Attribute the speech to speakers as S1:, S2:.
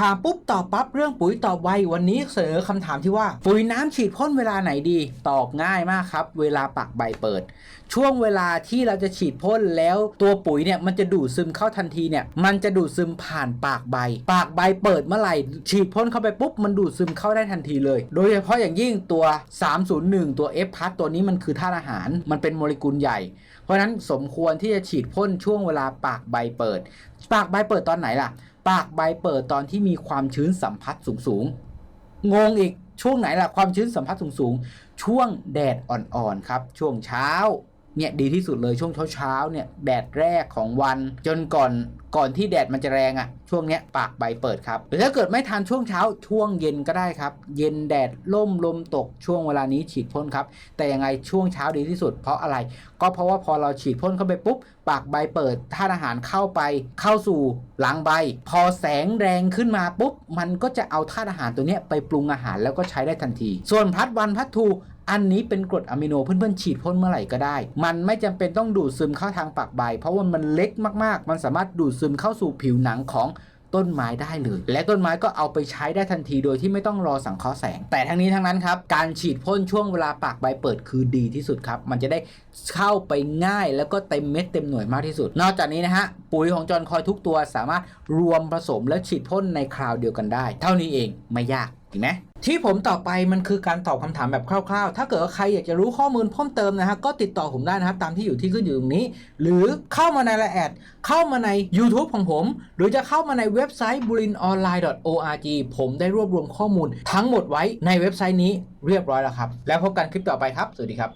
S1: ถามปุ๊บตอบปั๊บเรื่องปุ๋ยตอบไววันนี้เสนอคำถามที่ว่า ปุ๋ยน้ำฉีดพ่นเวลาไหนดี ตอบง่ายมากครับ เวลาปักใบเปิด ช่วงเวลาที่เราจะฉีดพ่นแล้วตัวปุ๋ยเนี่ยมันจะดูดซึมเข้าทันทีเนี่ยมันจะดูดซึมผ่านปากใบ ปากใบเปิดเมื่อไหร่ ฉีดพ่นเข้าไปปุ๊บมันดูดซึมเข้าได้ทันทีเลย โดยเฉพาะอย่างยิ่งตัว 301 ตัว F พัทตัวนี้มันคือธาตุอาหาร มันเป็นโมเลกุลใหญ่ เพราะฉะนั้นสมควรที่จะฉีดพ่นช่วงเวลาปากใบเปิด ปากใบเปิดตอนไหนล่ะ ปากใบเปิดตอนที่มีความชื้นสัมผัสสูงๆงงอีกช่วงไหนล่ะความชื้นสัมผัสสูงๆช่วงแดดอ่อนๆครับ ช่วงเช้า เนี่ยดีที่สุดเลยช่วงเช้าๆเนี่ยแดดแรกของวัน จนก่อนก่อนที่แดดมันจะแรงอะ่ะ ช่วงเนี้ยปากใบเปิดครับ หรือถ้าเกิดไม่ทันช่วงเช้าช่วงเย็นก็ได้ครับ เย็นแดดล่มลมตกช่วงเวลานี้ฉีดพ่นครับ แต่ยังไงช่วงเช้าดีที่สุด เพราะอะไร ก็เพราะว่าพอเราฉีดพ่นเข้าไปปุ๊บ ปากใบเปิดธาตุอาหารเข้าไปเข้าสู่หลังใบ พอแสงแรงขึ้นมาปุ๊บมันก็จะเอาธาตุอาหารตัวเนี้ยไปปรุงอาหารแล้วก็ใช้ได้ทันที ส่วนพัดวันพัดทู อันนี้เป็นกรดอะมิโนเพื่อนๆฉีดพ่นเมื่อไหร่ก็ได้ มันไม่จำเป็นต้องดูดซึมเข้าทางปากใบ เพราะว่ามันเล็กมากๆ มันสามารถดูดซึมเข้าสู่ผิวหนังของต้นไม้ได้เลย และต้นไม้ก็เอาไปใช้ได้ทันทีโดยที่ไม่ต้องรอสังเคราะห์แสง แต่ทั้งนี้ทั้งนั้นครับ การฉีดพ่นช่วงเวลาปากใบเปิดคือดีที่สุดครับ มันจะได้เข้าไปง่ายแล้วก็เต็มเม็ดเต็มหน่วยมากที่สุด นอกจากนี้นะฮะ ปุ๋ยของจอนคอยทุกตัวสามารถรวมผสมและฉีดพ่นในคราวเดียวกันได้ เท่านี้เองไม่ยากจริงไหม ที่ผมตอบไปมันคือการตอบคำถามแบบคร่าวๆ ถ้าเกิดว่าใครอยากจะรู้ข้อมูลเพิ่มเติมนะฮะก็ติดต่อผมได้นะครับ ตามที่อยู่ที่ขึ้นอยู่ตรงนี้ หรือเข้ามาในไลน์แอด เข้ามาใน YouTube ของผม หรือจะเข้ามาในเว็บไซต์ bulinonline.org ผมได้รวบรวมข้อมูลทั้งหมดไว้ในเว็บไซต์นี้เรียบร้อยแล้วครับ แล้วพบกันคลิปต่อไปครับ สวัสดีครับ